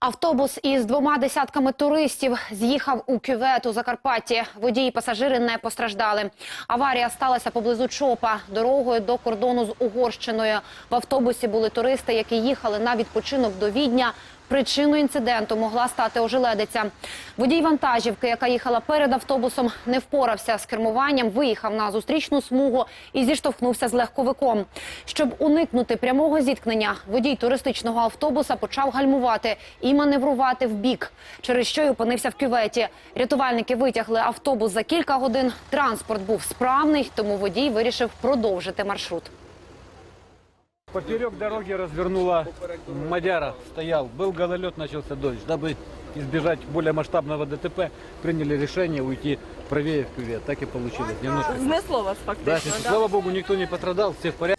Автобус із двома десятками туристів з'їхав у кювет у Закарпатті. Водії і пасажири не постраждали. Аварія сталася поблизу Чопа, дорогою до кордону з Угорщиною. В автобусі були туристи, які їхали на відпочинок до Відня. Причиною інциденту могла стати ожеледиця. Водій вантажівки, яка їхала перед автобусом, не впорався з кермуванням, виїхав на зустрічну смугу і зіштовхнувся з легковиком. Щоб уникнути прямого зіткнення, водій туристичного автобуса почав гальмувати і маневрувати вбік, через що й опинився в кюветі. Рятувальники витягли автобус за кілька годин. Транспорт був справний, тому водій вирішив продовжити маршрут. Поперек дороги развернула Мадяра, стоял. Был гололед, начался дождь. Дабы избежать более масштабного ДТП, приняли решение уйти правее в кювет. Так и получилось. Немножко. Знесло вас Да, фактично, да? слава богу, никто не пострадал, все в порядке.